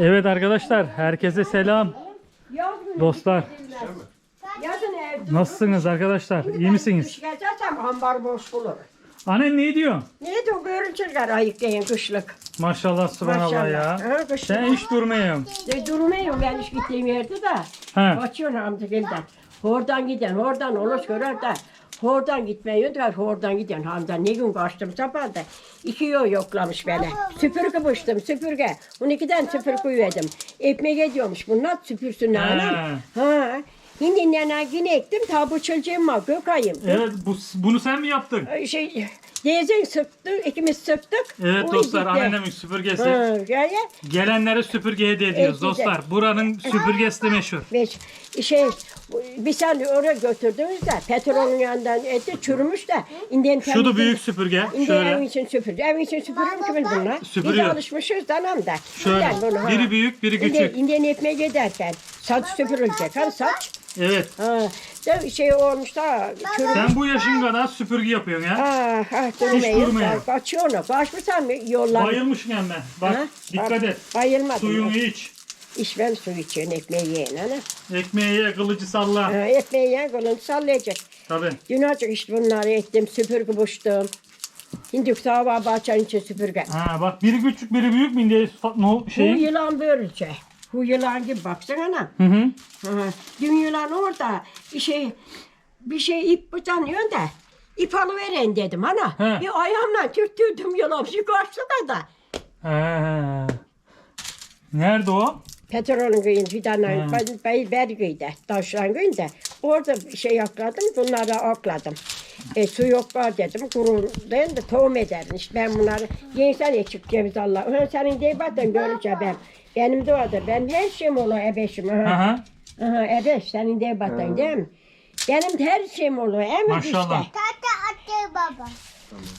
Evet arkadaşlar herkese selam. Dostlar nasılsınız arkadaşlar? İyi misiniz? Geçersem ambar boş bulur. Annen ne diyor? Neydi o görüntüler ayıklayın kışlık. Maşallah subhanallah ya. Ha, kışlık. Sen hiç durmuyorsun. E, durmuyorum ben hiç gittiğim yerde de. He. Kaçıyorsun Hamdagil'den. Oradan giden, oradan olur görer de. Oradan gitmeyi de oradan giden Hamdan. Ne gün kaçtım sabah da. İki yol yoklamış beni. Süpürge bıçtım süpürge. 12'den süpürge üyedim. Ekmek ediyormuş bunlar süpürsün anam. Ha. Şimdi nene yine ektim tabu çılcığım var gökayım. Evet bu, bunu sen mi yaptın? Şey, Teyzen sıktı, ikimiz sıktık. Evet dostlar gitti. annemin süpürgesi. Ha, ya. Gelenlere süpürge hediye ediyoruz Evet, güzel. dostlar. Buranın süpürgesi de meşhur. Beş, şey, bir sene oraya götürdüğümüzde petrolün yanından eti çürümüş de. inden Şu da temizledik. büyük süpürge. İnden evin Şöyle. için süpürdü. Evin için süpürüyorum ki biz bunlar. Biz Süpürüyor. de alışmışız danam da. Şöyle. İnden. Biri büyük biri İnden, küçük. inden ekmeğe giderken saç süpürülecek. Hani saç. Evet. Ha. De şey olmuş da çürümüş. Sen bu yaşın kadar süpürge yapıyorsun ya. Ah, ah, durmuyor. durmuyor. Kaçıyor onu. Kaçmışsam yollar. Bayılmışsın hemen. Bak Ha? dikkat Bak, et. Bayılmadım. Suyunu iç. İçmem su içiyorsun ekmeği yiyin ana. Ekmeği ye, kılıcı salla. Ha, ekmeği yiyen kolunu sallayacak. Tabii. Dün açık işte bunları ettim, süpürge buçtum. Şimdi tava bahçenin için süpürge. Ha bak biri küçük biri büyük mü diye fa- no Bu şey. yılan böylece. Bu yılan gibi baksana ana. Hı hı. Hı. Dün yılan orada bir şey bir şey ip uzanıyor da ip alıveren dedim ana. He. Bir ayağımla türttürdüm yılan şu karşıda da. Ha. Nerede o? Petrolün köyün fidanların He. bay, bergiydi, taşlan köyünde. Orada şey akladım, bunları akladım. E, su yok var dedim, kurulduğunda tohum ederdim. İşte ben bunları yensen eksik ceviz Allah. Ha, senin de bakın göreceğim ben. Benim de orada, ben her şeyim olur ebeşim. Aha. Aha. Aha, ebeş, senin de bakın değil mi? Benim de her şeyim olur, evet Maşallah. işte. Tata atı baba.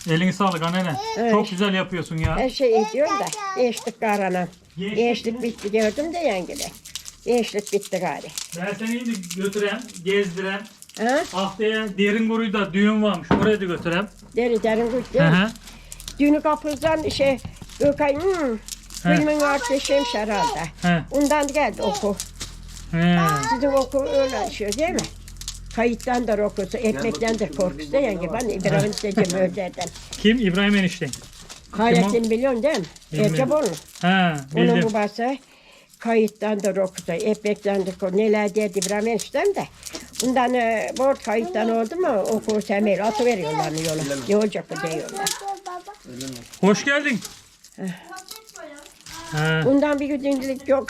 Elini sağlık annene. Çok güzel yapıyorsun ya. Her şey ediyorum da, geçtik karana. Mi? bitti gördüm de gibi. Geçtik bitti gari. Ben seni şimdi götüren, gezdiren, Ha? haftaya derin kuruyda düğün varmış. Oraya da götürem. Deri derin hı. Dünü kapızdan şey Gökay hmm, filmin kardeşiymiş herhalde. He. Ondan geldi oku. He. Sizin oku öyle açıyor değil mi? Kayıttandır okusu, ekmektendir korkusu da yani ben İbrahim dedim öderden. Kim? İbrahim enişte. Hayrettin biliyorsun değil mi? Bilmiyorum. Ercep onu. Ha, Onun bildim. babası kayıttandır okusu, ekmektendir korkusu. Neler derdi İbrahim eniştem de. Ondan e, borç kayıttan oldu mu oku semir atı veriyorlar yola. Ne olacak bu diyorlar. Hoş geldin. Ha. Bundan bir güdümlülük yok.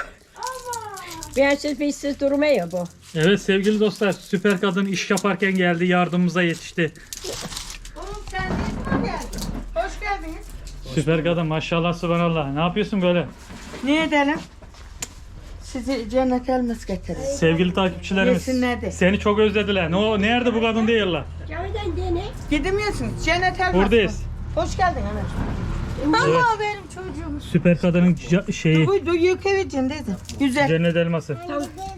Bensiz bizsiz durmuyor bu. Evet sevgili dostlar süper kadın iş yaparken geldi yardımımıza yetişti. Oğlum sen ne zaman geldin? Hoş geldiniz. Süper kadın maşallah subhanallah. Ne yapıyorsun böyle? Ne edelim? Sizi cennet elmas getiririz. Sevgili takipçilerimiz. Yesinler de. Seni çok özlediler. Ne o nerede bu kadın değiller? Köyden dene. Gidemiyorsunuz. Cennet elmas. Buradayız. Hoş geldin anacığım. Allah benim çocuğum. Süper kadının ca- şeyi Bu yük evicin dedi. Güzel. cennet elması.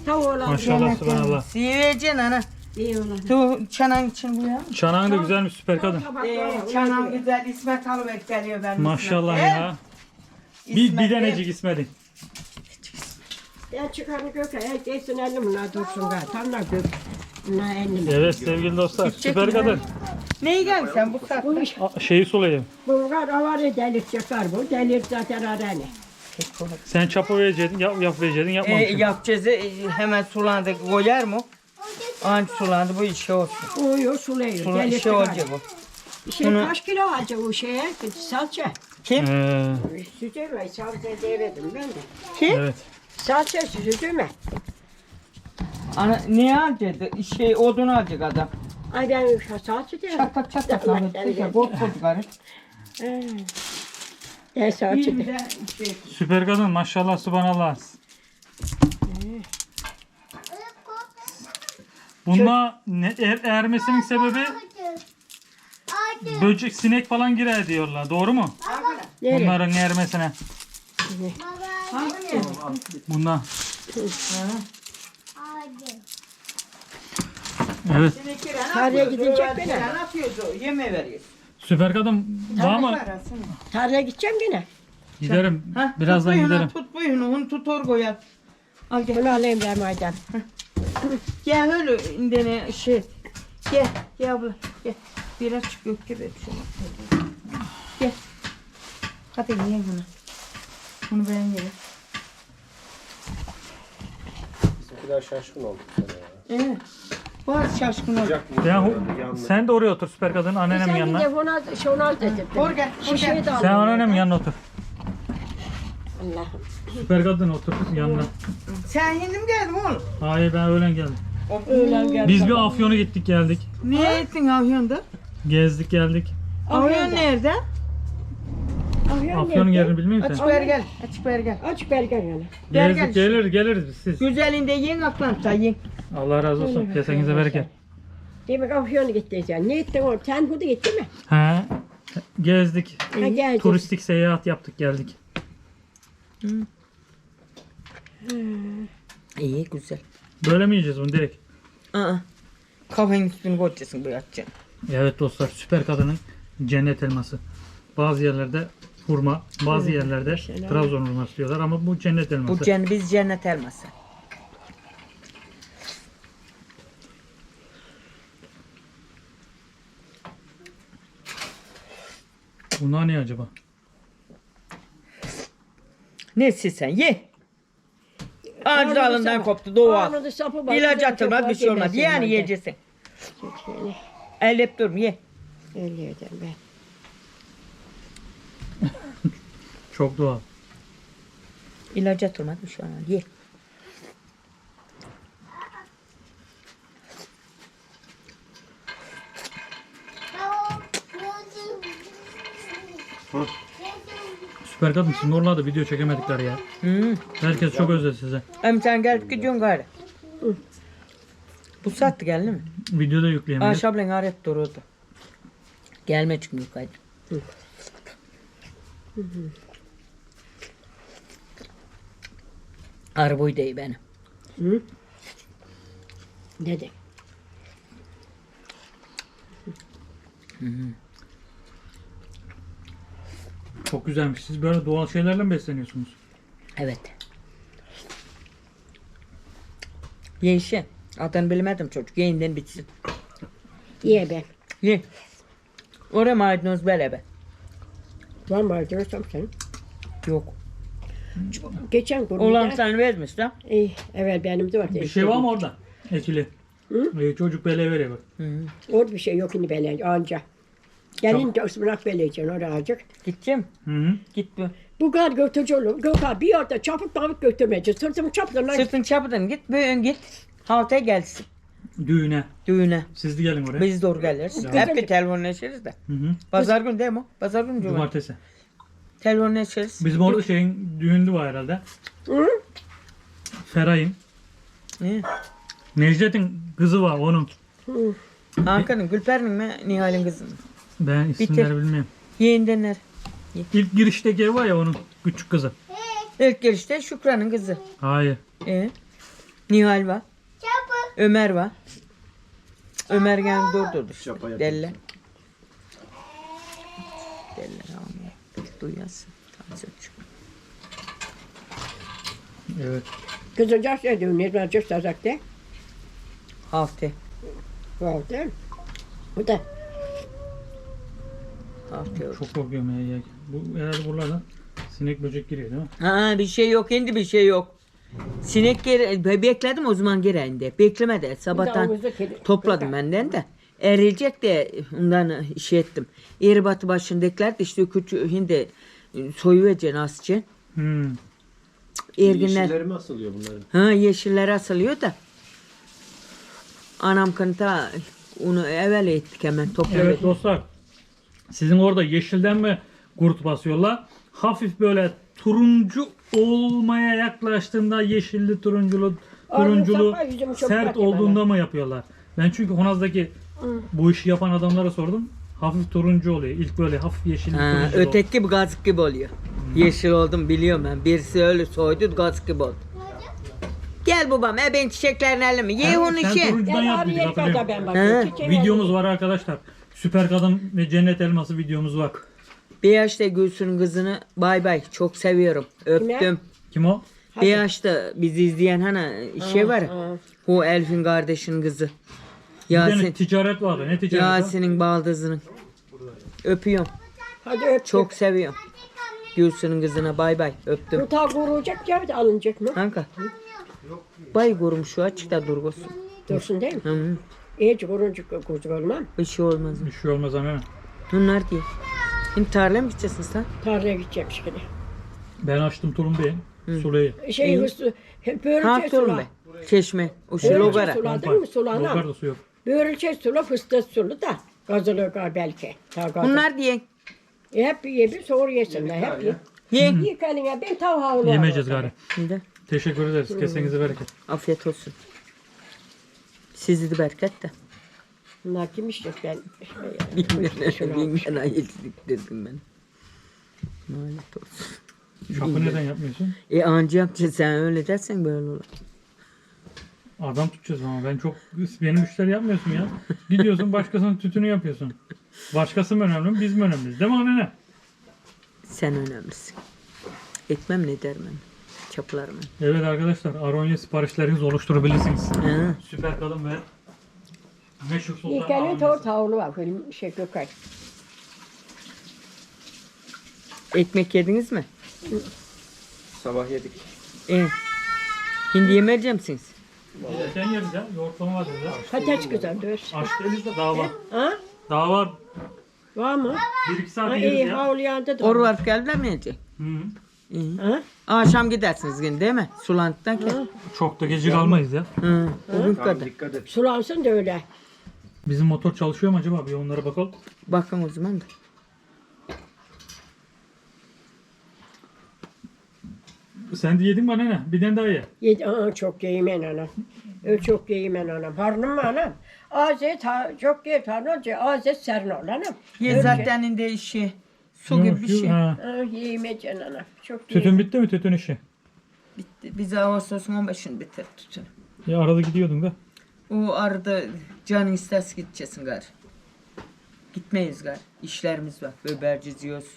Tav oğlan Maşallah subhanallah. elmas. Yiyeceksin ana. iyi oğlan. Bu çanan için bu ya. Çanağın da güzelmiş süper kadın. Ee, çanan güzel İsmet Alıbek geliyor benim. Maşallah İsmet. ya. Bir, bir denecik ismedin. Ben çıkarım köke. Geçsin elini bunlar dursun gari. Tanrı gök. Bunlar elini. Evet sevgili dostlar. Süper kadın. Neyi geldin sen bu saatte? A- Şeyi sulayayım. bu var avarı delik çıkar bu. Delik zaten arani. Sen çapa verecektin, yap, yap Ee, yapmamışsın. yapacağız. Ee, hemen sulandı. Koyar mı? Anca sulandı bu işe olsun. Uyuyor suluyor. Sula, Delik şey çıkar. olacak bu. Şey Bunu- kaç kilo alacak o şeye? Salça. Kim? Ee, Sütü mü? Salça demedim ben de. Kim? evet. Salça sütü mü? Ana ne alacaktı? Şey odun alacak adam. Ay ben salça diyorum. Çatak çatak Allah alır. seni Tekrar bol bol karı. He. Ben salça Bir diyorum. de şey. Süper kadın maşallah subhanallah. Bununla ne, er, ermesinin sebebi böcek, sinek falan girer diyorlar. Doğru mu? Nereye? Bunların ermesine. Bunlar. Evet. Tarlaya? Ne yapıyordu? Yeme veriyor. Süper kadın var mı? Tarlaya gideceğim yine. Giderim. Ha, Birazdan tut giderim. Tut buyurun onu tutor koyar. Al gel. Bunu alayım ben madem. Gel öyle indene şey. Gel gel abla gel. Biraz çıkıyor gibi bir şey. Gel. Hadi ye bunu. Bunu ben yerim. Bizimkiler şaşkın ya. Evet. Var şaşkın ol. Sen, sen de oraya otur süper kadın anneannemin Sen yanına. telefona şunu al dedim. Or gel, or Şişeyi de. Sen anneannemin yanına otur. Allah'ım. Süper kadın otur yanına. Sen şimdi mi geldin oğlum? Hayır ben öğlen geldim. Öğlen geldi. Biz bir Afyon'a gittik geldik. Ne ettin Afyon'da? Gezdik geldik. Afyon nerede? Afyon'un yerini bilmiyor musun Açık ver gel. Açık ver gel. Aç belge yani. Gel, Gezdik gel. gelir geliriz biz siz. Güzelinde yiyin aklansa yiyin. Allah razı olsun. Kesenize bereket. Demek gittiniz yani. Ne ettin oğlum? Sen burada gitti mi? He. Gezdik. Ha geldi. Turistik seyahat yaptık geldik. İyi güzel. Böyle mi yiyeceğiz bunu direkt? Aa. Kahvenin üstünü koyacaksın bu yatacaksın. Evet dostlar süper kadının cennet elması. Bazı yerlerde hurma, bazı yerlerde Trabzon hurması diyorlar ama bu cennet elması. Bu cennet, biz cennet elması. Bunlar ne acaba? Nesi sen ye. Ağacı dalından koptu doğal. Ağrıdı, sapı var. İlaç atılmaz bir şey olmaz. Yani yiyeceksin. Ellep durma ye. Öyle ederim ben. Çok doğal. İlaç atılmaz bir şey olmaz. Ye. Süper kadın sizin oralarda video çekemedikler ya. Hmm. Herkes çok özledi size. Hem sen geldik gidiyorsun gayrı. Bu saatte geldi mi? Videoda yükleyemedik. Ayşe ablan arayıp duruyordu. Gelme çünkü yukarıda. Arabayı değil benim. Hı? Dedi. Çok güzelmiş. Siz böyle doğal şeylerle mi besleniyorsunuz? Evet. Ye işe. Adını bilmedim çocuk. Yeğinden bitsin. Ye ben. Ye. Oraya maydanoz böyle be. Var mı harcıyorsam sen? Yok. Geçen gün Olan sen vermiş lan. İyi, evet benim de var. Bir şey var mı orada? Ekili. Ee, çocuk bele veriyor bak. Hı -hı. Orada bir şey yok yine böyle anca. Gelin de ıspanak beleyeceksin oraya azıcık. Gideceğim. Hı hı. Git bu. Bu kadar götürücü olur. Gökhan bir yerde çapıp dalıp götürmeyeceğiz. Sırtımı lan. Sırtın çapıdan git. Bugün git. Haltaya gelsin. Düğüne. Düğüne. Siz de gelin oraya. Biz doğru geliriz. Ya. Hep bir telefonlaşırız da. Hı hı. Pazar günü değil mi? o? Pazar günü cuma. Cumartesi. Telefonlaşırız. Bizim orada şeyin düğündü var herhalde. Hı? Feray'ın. Hı. Necdet'in kızı var onun. Hı. Hakan'ın, Gülper'in mi? Nihal'in kızının. Ben isimleri bilmiyorum. Yeğendenler. İlk girişteki ev var ya onun küçük kızı. İlk girişte Şükran'ın kızı. Hayır. Ee, Nihal var. Ömer var. Ömer gel durdurdu. işte. Şapa yapıyor. Delle. Delle ama duyasın. Tansiyon çıkıyor. Evet. Şey diyor. Ne var cırt azakta? Hafta. Var değil mi? Bu da. Hafta yok. Çok korkuyorum ya. ya. Bu herhalde buralardan sinek böcek giriyor değil mi? Ha bir şey yok şimdi bir şey yok. Sinek geri, be- bekledim o zaman geri indi. Beklemedi. Sabahtan kedi- topladım benden de. Erilecek de ondan şey ettim. Eribatı başındakiler de işte küçük hindi soyuvereceksin asçı. Hmm. Erginler. Yeşilleri mi asılıyor bunların? Ha yeşiller asılıyor da. Anam kanta onu evvel ettik hemen topladık. Evet dostlar. Sizin orada yeşilden mi kurt basıyorlar? Hafif böyle turuncu olmaya yaklaştığında yeşilli turunculu turunculu sapar, sert olduğunda mı yapıyorlar? Ben çünkü Honaz'daki bu işi yapan adamlara sordum. Hafif turuncu oluyor. İlk böyle hafif yeşilli Ha, öteki gibi gazık gibi oluyor. Yeşil oldum biliyorum ben. Birisi öyle soydu gazık gibi oldu. Gel babam e ben çiçeklerini elime. Ye onu sen şey. turuncudan abi hatırlıyorum. ben He. bakıyorum. Çiçeği Videomuz var arkadaşlar. Süper Kadın ve Cennet Elması videomuz var. Bir yaşta Gülsün'ün kızını bay bay çok seviyorum. Öptüm. Kime? Kim o? Beyaş'ta bizi izleyen hani şey var ya. O Elf'in kardeşinin kızı. Bir tane Yasin. ticaret vardı. Ne ticareti? Yasin'in baldızının. Öpüyorum. Hadi öp. Çok seviyorum. Gülsün'ün kızına bay bay. Öptüm. Bu ta kurulacak ya bir de alınacak mı? Kanka. Bay kurum şu açıkta durgosun. Dursun değil mi? Hı İyice kurunca kurcuk olmam. Bir şey olmaz. Bir şey olmaz ama. Bunlar diye. Şimdi tarlaya mı gideceksin sen? Tarlaya gideceğim şimdi. Ben açtım tulumbayı. Sulayı. Şey hısı, börülçe Ha sula. sorun be. Çeşme. O şu Börülçe logara. suladın mı sulana? Logar da su yok. Börülçe sula fıstık sulu da. Gazılı gar belki. Bunlar diye. Hep ye bir soğur yesinler. Hep ye. Ye. Yık eline ben tav havlu. Yemeyeceğiz gari. Şimdi. Teşekkür ederiz. Kesenize bereket. Afiyet olsun. Sizi de bereket de. Bunlar kim işte ben. Bin bin ayetlik dedim ben. Lanet olsun. Şapı neden yapmıyorsun? E anca yapacaksın sen öyle dersen böyle olur. Adam tutacağız ama ben çok benim müşteri yapmıyorsun ya. Gidiyorsun başkasının tütünü yapıyorsun. Başkası mı önemli biz mi önemliyiz? Değil mi anne? Sen önemlisin. Etmem ne dermem. Çaplarım. Evet arkadaşlar Aronya siparişlerinizi oluşturabilirsiniz. Ha. Süper kadın ve meşhur sultan Aronya. tor havlu var. Film şey Gökay. Ekmek yediniz mi? Sabah yedik. E. Hindi yemeyecek misiniz? Sen yeriz ya. Yoğurtlama var dedi. Patates kızardı. Aç değiliz de daha var. Ha? Daha var. Var mı? 1-2 saat Ha, yeriz iyi ya. havlu yandı da. Or var gelmeyecek. Hı -hı. İyi. Ha? Akşam gidersiniz yine değil mi? Sulantıktan ki. Çok da gece kalmayız ya. Hı. Bugün Tamam kadar. dikkat et. Sulansın da öyle. Bizim motor çalışıyor mu acaba? Bir onlara bakalım. Bakın o zaman da. Sen de yedin mi anne? Bir tane daha ye. Yedi, aa, çok yeğmen anam. Öyle çok yeğmen anam. Harnım mı anam? Azet ha, çok ye tanrıca azet serin ol anam. Ye zaten indi işi. Su gibi bir şey. ha. Anam. Çok Tütün bitti mi tütün işi? Bitti. Biz Ağustos'un 15'ini bitirdik tütün. Ya arada gidiyordun da. O arada canın isterse gideceksin gar. Gitmeyiz gar. İşlerimiz var. Biber diziyoruz.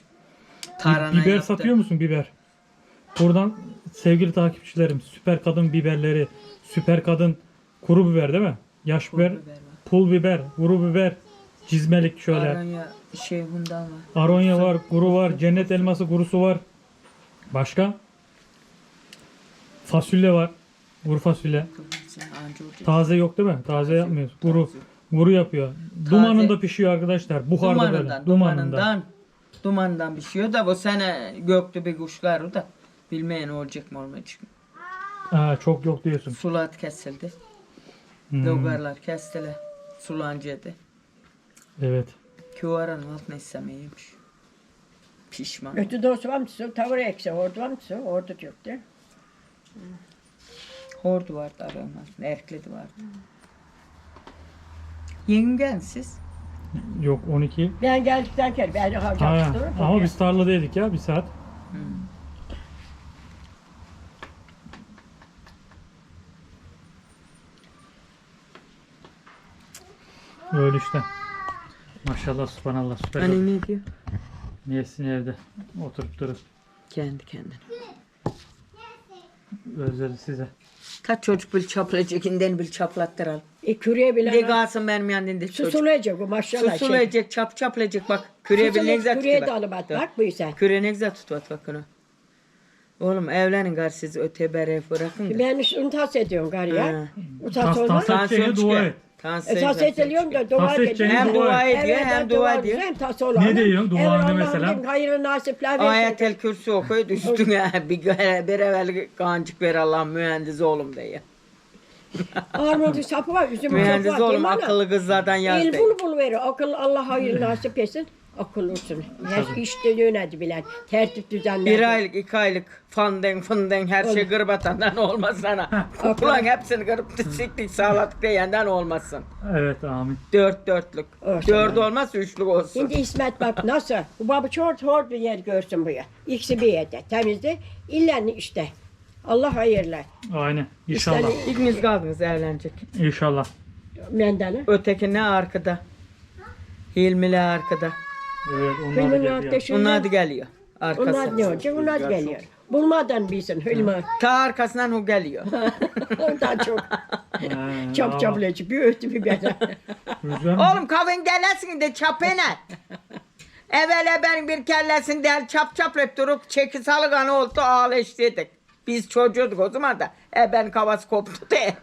Tarhana biber yaptık. satıyor musun biber? Buradan sevgili takipçilerim süper kadın biberleri, süper kadın kuru biber değil mi? Yaş biber, biber var. pul biber, kuru biber, cizmelik şöyle. Aranya şey hundan var. Aronya var, kuru var, cennet elması kurusu var. Başka? Fasulye var. Kuru fasulye. Taze yok değil mi? Taze yapmıyoruz. Kuru. Kuru yapıyor. Dumanında pişiyor arkadaşlar. Buharda böyle. Dumanından, Dumanında. dumanından, dumandan pişiyor da bu sene göktü bir kuşlar o da. Bilmeyen olacak mı olmayacak mı? Ha, çok yok diyorsun. Sulat kesildi. Hmm, Logarlar kestiler. Sulancıydı. Evet. Küvaranın altına istemeymiş. Pişman. Ötü dostu var mısın? Tavır ekse orada var mısın? Orada yoktu. Hordu vardı aranın altında. Erkledi vardı. Yengem gelin siz. Yok 12. Ben geldikten kere ben Ha, harcamıştım. ama biz tarladaydık ya bir saat. Öyle işte. Maşallah subhanallah süper. Hani ne diyor? Niyesin evde oturup durur. Kendi kendine. Özledi size. Kaç çocuk bil çaplayacakinden bil çaplattıralım. E, küreye bile De kalsın benim yanında çocuk. susulayacak o maşallah. Susulayacak, çap çaplayacak bak. Küreye bir ne güzel Küreye tutuyor de bak. alıp at. Bak bu ise. Küre ne güzel tutuyor bak onu. Oğlum evlenin gar siz öte bere bırakın da. Ben işte unutas ediyorum gari ya. Tas- tas- Tansiyon Dua et. Tansiyon Esas ediliyorum da dua ediyorum. edeceğini Hem dua ediyor Evet, hem dua ediyor. Hem tas olan. Ne diyorsun duanda Evet, Allah'ım mesela? dedim, Hayırlı nasipler versin. Ayetel kürsü okuyor üstüne bir, göre- bir evvel kancık ver Allah mühendis oğlum diye. Armudun sapı var, üzümün sapı Mühendis var. oğlum mi ana? akıllı kızlardan yaz İl diye. bul bul verir. Akıl Allah hayırlı nasip etsin. Akıl olsun. Her işte yönedi bilen. Tertip düzenler. Bir aylık, iki aylık fandın fındın her şey gırbatandan olmaz sana. Ulan hepsini kırıp siktik sağladık diyenden olmasın. Evet amin. Dört dörtlük. Olsun Dört yani. olmaz üçlük olsun. Şimdi İsmet bak nasıl? Bu baba çok hor bir yer görsün bu ya. İkisi bir yerde. Temizdi. İlla işte. Allah hayırlı. Aynen. İnşallah. İster- İkiniz kaldınız evlenecek. İnşallah. Mendanı. Öteki ne arkada? Hilmi'le arkada. Evet onlar da ateşinden. Onlar da geliyor. Onlar ne olacak? Onlar geliyor. Bulmadan bilsin Hülma. Ta arkasından o geliyor. Ondan çok He, çap çaplayıcı bir ötü bir mı? Oğlum kavun gellesin de çapene. Evvela ben bir kellesini del çap çaplayıp durup çeki salıganı oldu ağleştirdik. Biz çocuğuduk o zaman da. E ben kavası koptu de.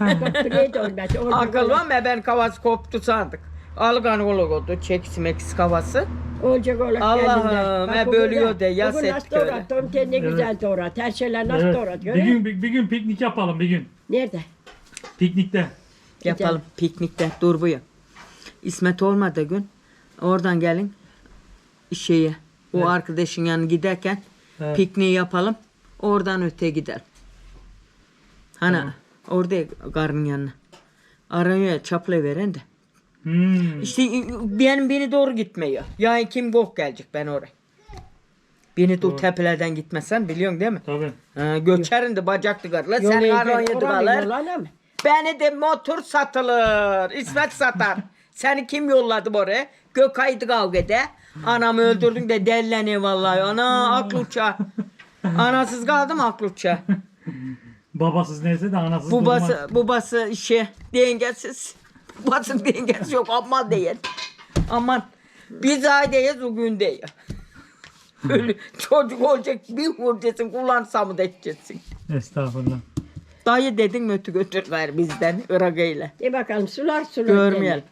Neydi olmaz. Orada Akıl var mı? E ben kavası koptu sandık. Algan oluk oldu. Çekisi mekisi kavası. Olacak olarak Allah'ım, hep ölüyor de, yas Bugün ettik nasıl öyle. doğrat? Tomte ne güzel doğrat. Her şeyler nasıl Evet. doğrat? Bir görüyor musun? gün, bir, bir gün piknik yapalım bir gün. Nerede? Piknikte. Yapalım piknikte dur bu ya. İsmet olmadı gün. Oradan gelin şeye. O Evet. arkadaşın yanına giderken Evet. pikniği yapalım. Oradan öte gidelim. Hani Tamam. orada karın yanına. Araya çapla veren de. Hmm. İşte benim beni doğru gitmiyor. Yani kim gok gelecek ben oraya. Beni de tepelerden gitmezsen biliyorsun değil mi? Tabii. Ha, göçerin de bacaklı karla. Yolu Sen aron yedi alır. Beni de motor satılır. İsmet satar. Seni kim yolladı oraya? Gökay'dı kavgede. Anamı öldürdün de delleniyor vallahi. Ana aklı uçağı. Anasız kaldım aklı uçağı. Babasız neyse de anasız Babası, durmaz. babası işe dengesiz. Babası dengesi yok aman değil. Aman. Biz aydeyiz o gün değil. Öyle çocuk olacak bir vuracaksın kullansa mı da edeceksin. Estağfurullah. Dayı dedin mi ötü götür ver bizden Irak'ıyla. De bakalım sular sular. Görmeyelim.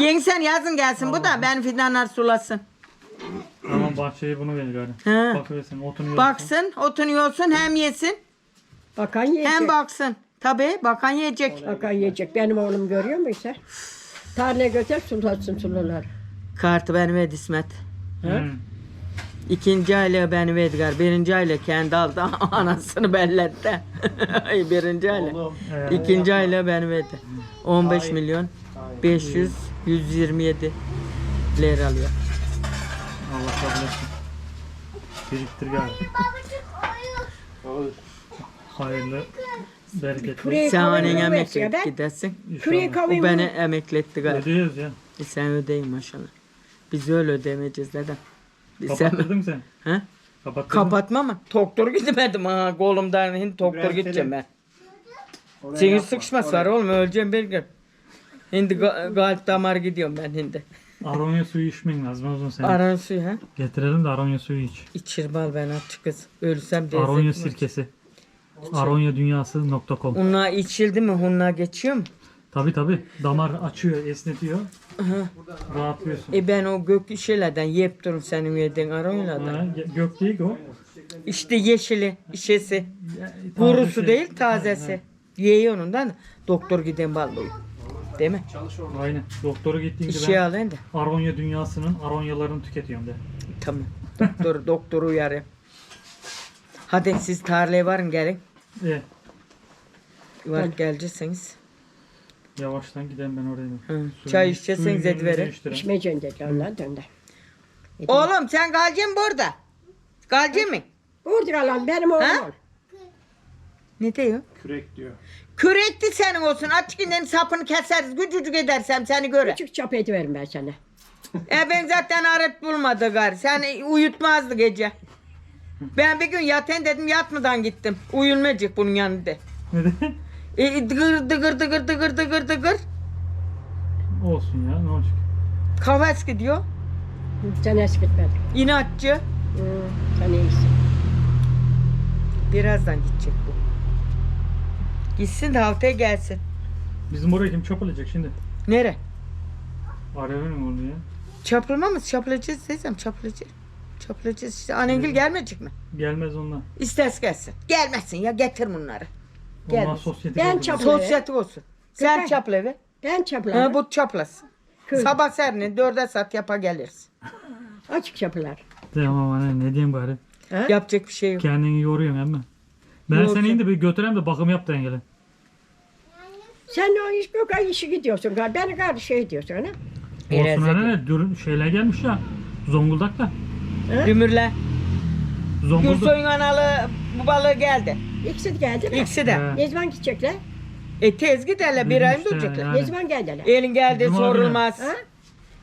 Yenge sen yazın gelsin bu da ben fidanlar sulasın. Tamam bahçeyi bunu ver gari. He. Bakıversin otunu yiyorsun. Baksın, otunu yiyorsun hem yesin Bakan yiyecek. hem baksın. Tabii bakan yiyecek. Bakan yiyecek. Benim oğlum görüyor musun sen? Tarlaya götür sulatsın sulular. Kartı benim verdi İsmet. Hmm. İkinci aile benim Edgar. Birinci aile kendi aldı. Anasını belletti. Ay, Birinci aile. Evet. İkinci aile benim verdi. 15 milyon 500 127 lira alıyor. Allah kabul etsin. Biriktir gari. Hayırlı, bereketli. Sen annen ya emekli gidersin. Küreye İnşallah. O beni emekletti galiba. Ödüyoruz ya. E sen ödeyin maşallah. Biz öyle ödemeyeceğiz neden? Biz sen... Kapattırdın mı sen? He? Kapattırdın. Kapatma mı? Doktor gidemedim ha. Kolumdan hindi doktor gideceğim ben. Senin sıkışması var oğlum öleceğim bir gün. Hindi ga- kalp damar gidiyorum ben hindi. Aronya suyu içmen lazım o zaman sen. Aran suyu ha. Getirelim de aronya suyu iç. İçir bal ben açık kız. Ölsem de Aronya ezektim. sirkesi. Aronyadünyası.com Hunna içildi mi hunna geçiyor mu? Tabi tabi damar açıyor, esnetiyor. Rahatlıyorsun. E ben o gök şeylerden yiyip durum senin yediğin aronyalardan. Ha, ge- gök değil ki o. İşte yeşili, işesi. Ya, Kurusu taze değil şey. tazesi. Yiyor ondan. Doktor giden bal boyu. Değil mi? Aynen. Doktora gittiğinde İşe ben alayım da. Aronya dünyasının aronyalarını tüketiyorum de. Tamam. Doktor, doktoru uyarı. Hadi siz tarlaya varın gelin. E, Var geleceksiniz. yavaştan gidelim ben oraya. Hı. Çay içeceksiniz et verin. İçmeyeceksin dedi ondan döndü. Oğlum sen kalacaksın burada. Kalacaksın mı? Orada kalan benim oğlum Ha? ol. Ne diyor? Kürek diyor. Kürekti senin olsun. Açıkından sapını keseriz. Gücücük edersem seni göre. Küçük çap ediverim ben sana. E ben zaten aret bulmadı gari. Sen uyutmazdı gece. Ben bir gün yatayım dedim yatmadan gittim. Uyulmayacak bunun yanında. Neden? E, dıgır dıgır dıgır dıgır dıgır dıgır. Olsun ya ne olacak? Kafes gidiyor. Sen eskitmedin. İnatçı. Hı, sen iyisin. Birazdan gidecek bu. Gitsin de haftaya gelsin. Bizim oraya kim çöpülecek şimdi? Nere? Arıyorum mu onu ya? Çapılma mı? Çapılacağız desem çapılacağız. Çapılacağız işte. Anengil gelmeyecek mi? Gelmez onlar. İstes gelsin. Gelmesin ya getir bunları. Onlar Gelmez. sosyete Ben geldi. çap- Sosyetik olsun. Sen Köpek. çapla eve. Ben çaplarım. Ha, bu çaplasın. Sabah serini dörde saat yapa geliriz. Açık çapılar. Tamam anne ne diyeyim bari. Ha? Yapacak bir şey yok. Kendini yoruyorsun ama. Ben seni indi bir götüreyim de bakım yap da engele. Sen o iş yok ay işi gidiyorsun. Beni gar şey diyorsun ha? Olsun anne da- ne dür şeyler gelmiş ya. Zonguldak'ta. Dümürle. Zonguldak. Gürsoy'un analı bu balığı geldi. İkisi de geldi mi? İkisi de. He. Ne zaman gidecekler? E tez giderler bir ay mı duracaklar? yani. Ne zaman geldiler? Elin geldi Cuma günü. sorulmaz. Ha?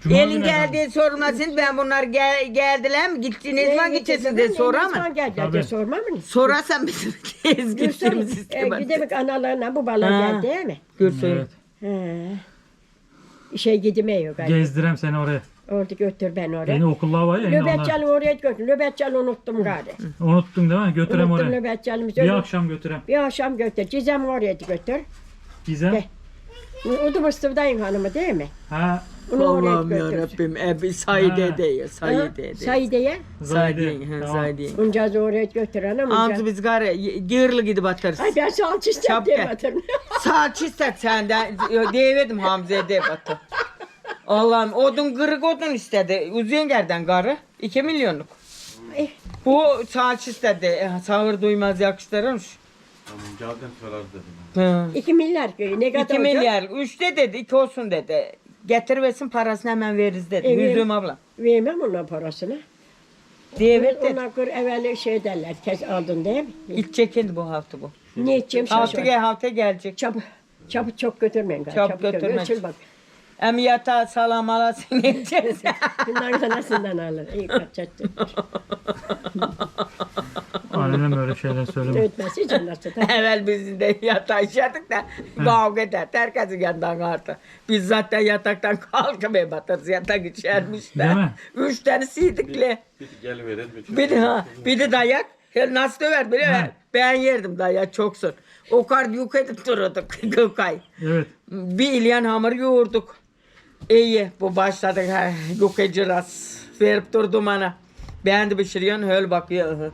Cuma Elin günü geldiği sorulmasın. Ben bunlar gel, geldiler mi? Gitti ne zaman gideceksin de sorar mı? Ne geldi Tabii. diye sormam mı? Sorarsan bizim tez gittiğimiz e, istemez. gidemek analarına bu balık Ha. geldi değil mi? Gürsün. Evet. He. Şey gidemiyor galiba. Gezdirem seni oraya. Orada götür ben oraya. Beni okullar var ya. Löbetçalı oraya götür. Löbetçalı unuttum gari. Unuttun değil mi? Götürem Unuttum oraya. löbetçalımızı. Bir akşam götürem. Bir akşam götür. Cizem oraya götür. Gizem. O da Mustafa'dayın hanımı değil mi? Ha. Onu oraya Allah'ım götür. yarabbim. Ebi Saide Ha. de Ha? Saide de. Saide'ye. Saide. ha, Tamam. Uncazı oraya götür anam. Amca Unca. biz gari gırlı gidip atarız. Ay ben istem Çap diye batırım. Saat istek senden. Diyemedim Hamze'ye de batı. Allah'ım odun kırık odun istedi. Uzenger'den garı. 2 milyonluk. Eh, Bu saat istedi. Eh, Sağır duymaz yakıştırmış. Tamam geldim sorar dedim. Hı. İki milyar köyü. Ne kadar 2 olacak? milyar. Üçte dedi. iki olsun dedi. Getir versin parasını hemen veririz dedi. Evet. Yüzüm abla. Vermem onun parasını. Diyever dedi. Ona kır evvel şey derler. Kes aldın değil mi? İlk çekildi bu hafta bu. Ne edeceğim Hafta şaşır. gel hafta gelecek. Çabuk. Çabuk çok götürmeyin. gari, Çabuk götür. götürme. Ölçül bak. Yatağa salam alasın edeceğiz. Bundan sanasından alır. İyi kaçacaktır. Annem öyle şeyler söyleme. Ötmesi cenneti. Evvel biz de yatağa işledik de kavga eder. Herkesin yanından kartı. Biz zaten yataktan kalkamayı batarız. Yatak içermiş de. Değil mi? Üç tane sidikli. Bir gel verelim. Bir, Bir de, ha, bir de dayak. Ya nasıl döver biliyor musun? Ben yerdim dayak çoksun. O kadar yük edip dururduk Gökay. Evet. Bir ilyan hamur yoğurduk. İyi bu başladık ha, yukacı ras. Verip durdum ana. Ben de pişiriyorsun öyle bakıyor.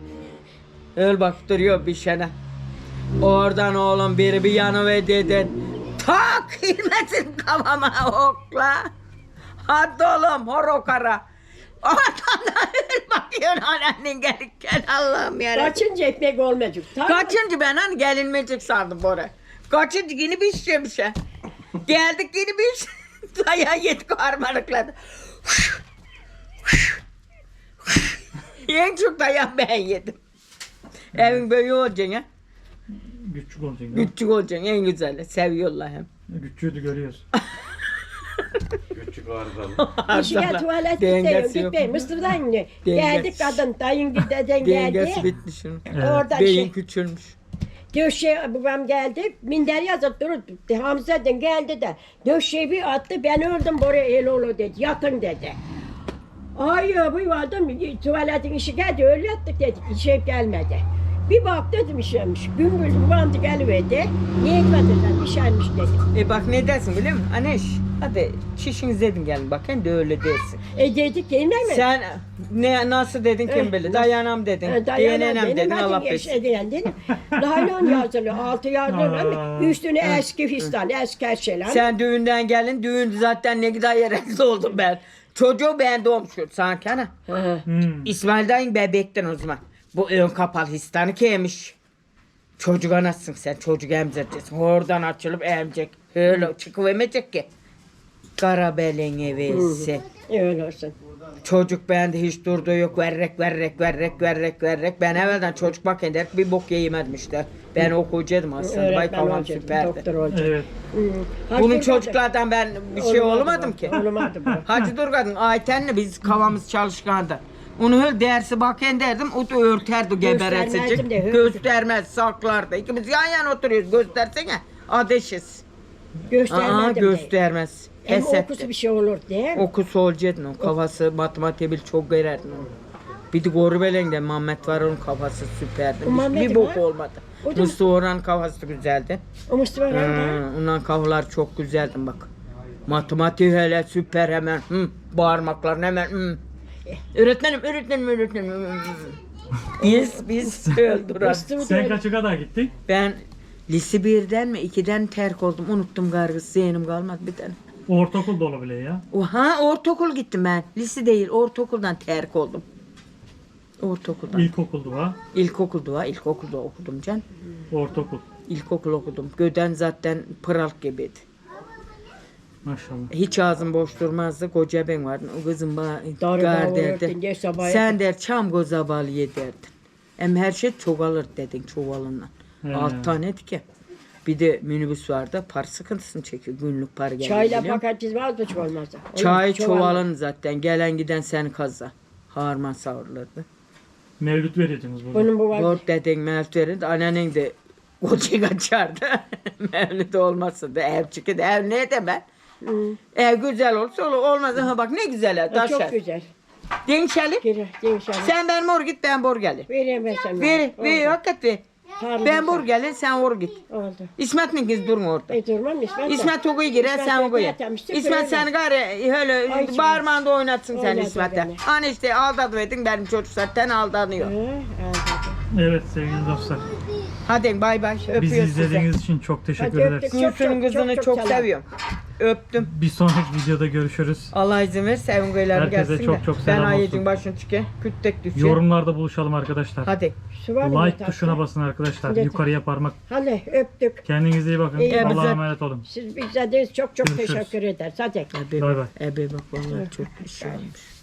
Öyle bakıp duruyor bir şeyine. Oradan oğlum biri bir yanı ve dedin. Tak ilmesin kafama okla. Hadi oğlum horokara. Oradan da öyle bakıyorsun annenin gelirken Allah'ım yarabbim. Kaçıncı ekmek olmayacak. Tam Kaçıncı ben hani gelinmeyecek sandım oraya. Kaçıncı yine bir şey. Geldik yine bir şey. Dayağı yedik harmanıkladı. en çok dayağı ben yedim. Evin böyle olacaksın ha. Küçük olacak. değil mi? Küçük olacaksın en güzeli. Seviyorlar hem. Küçüğü de görüyoruz. Küçük arızalı. İşine tuvalet Dengesi gidiyor. yok. Gitmeyin. Dengesi. Geldik kadın. Dayın deden geldi. Dengesi bitmiş şunun. Oradan Beyin şey. küçülmüş. Döşe babam geldi. Minder yazıp durdu. Hamza'dan geldi de. Döşeyi bir attı. Ben öldüm buraya el oğlu dedi. Yatın dedi. Ay bu adam tuvaletin işi geldi. Öyle yattık dedik. İşe gelmedi. Bir bak dedim işemiş. Gümbül babam da geliverdi. Niye gitmediler? İşermiş dedi. E bak ne dersin biliyor musun? Aneş hadi çişiniz dedim gelin bakın da öyle dersin. E dedik değil mi? Sen ne nasıl dedin kim Eh, bilir? Dayanam dedin. E, Diyenenem dedin Allah bilsin. edeyen dedim. Laylon yazılı, altı yazılı ama üstüne eski fistan, eski şeyler. Sen düğünden gelin. Düğün zaten ne kadar yeresiz oldum ben. Çocuğu ben doğmuşum sanki ana. Hmm. İsmail'den bebekten o zaman. Bu ön kapalı histanı kiymiş. Çocuk anasın sen. Çocuk emzireceksin. Oradan açılıp emecek. Öyle çıkıvermeyecek ki. Kara belenge versin. Öyle olsun. Çocuk bende hiç durduğu yok. Verrek verrek verrek verrek verrek. Ben evvelden çocuk bakın der bir bok yemedim işte. Ben okuyacaktım aslında. Bay Öğretmen süperdi. doktor. Evet. Hı. Hacı Bunun Durgaz'ı- çocuklardan ben bir şey Olmadı olmadım bu, ki. Olmadı bu. Hacı Durgad'ın Ayten'le biz kavamız çalışkandı. Onu öyle dersi bakın derdim. O da örterdi Göstermezdim geberesecek. de, öyle. Göstermez saklardı. İkimiz yan yana oturuyoruz. Göstersene. Aa, Göstermedim de. göstermez. Hem Pes okusu etti. bir şey olur değil mi? Okusu olacaktın o. Kafası matematiği bil çok görerdin onu. Bir de Gorubeleng'de Mehmet var onun kafası süperdi. Bir bok ha? olmadı. O da- Mustafa Orhan kafası güzeldi. O Mustafa Hı, Ramazan. ondan kafalar çok güzeldi bak. Matematik hele süper hemen. Hı, bağırmakların hemen. Hı. Öğretmenim, öğretmenim, öğretmenim. hı. Biz, biz öldüren. Mustafa Sen da- kaça kadar gittin? Ben lise birden mi ikiden terk oldum. Unuttum galiba. Zihnim kalmadı bir tane. Ortaokul da olabilir ya. Oha ortaokul gittim ben. Lise değil ortaokuldan terk oldum. Ortaokuldan. İlkokuldu ha. İlkokulda var. İlkokulda okudum can. Ortaokul. İlkokul okudum. Göden zaten pıral gibiydi. Maşallah. Hiç ağzım boş durmazdı. Koca ben vardı. O kızım bana Darı gar derdi. Sen der çam gozabal ye derdin. Hem her şey çoğalır dedin çuvalından. He. Alt tane ki. Bir de minibüs var da para sıkıntısını çekiyor. Günlük para geliyor. Çayla biliyor musun? fakat biz vazgeç olmazdı. Onun Çay çoğalın zaten. Gelen giden seni kazza. Harman savurlardı. Mevlüt veriyordunuz burada. Bunun bu var. Dört deden mevlüt verin. Annenin de koca kaçardı. mevlüt olmazsa da ev çıkıyor. Ev ne de ben? Hı. Ev güzel olsa olur. Olmaz. Ha bak ne güzel ev. Taşlar. Çok güzel. Dençeli. Geri, gençler. Sen ben mor git ben bor gelir. Veremezsem. Ver, Oldu. ver, hakikat ver. Tarım Ben bor gelir, sen or git. Oldu. İsmet'in kız durma orada. E durmam İsmet. de. İsmet okuyu girer, İsmet sen okuya. yetemişti, İsmet böyle. seni gari öyle Ay, şimdi- bağırmanda oynatsın sen Oynadı İsmet'e. beni. Hani işte aldatıverdin benim çocuk zaten aldanıyor. Hı, anladım. Evet sevgili dostlar. Hadi bay bay, Bizi öpüyoruz sizi. izlediğiniz için çok teşekkür Hadi ederiz. öptük. Gülsün'ün Çok, çok, kızını çok, çok, çok selam. seviyorum. Öptüm. Bir sonraki videoda görüşürüz. Allah izin verirse evin köyleri Herkese gelsin çok de. çok Ben selam ayıcın olsun. başını çıkı. Küttek düşüyor. Yorumlarda buluşalım arkadaşlar. Hadi. Su var mı Like tuşuna basın arkadaşlar. Hadi. Yukarıya parmak. Hadi öptük. Kendinize iyi bakın. İyi. Allah'a emanet olun. Siz bize de çok çok Görüşürüz. teşekkür ederiz. Hadi. Ebe, Bay bay. ebe bak vallahi çok şey olmuş.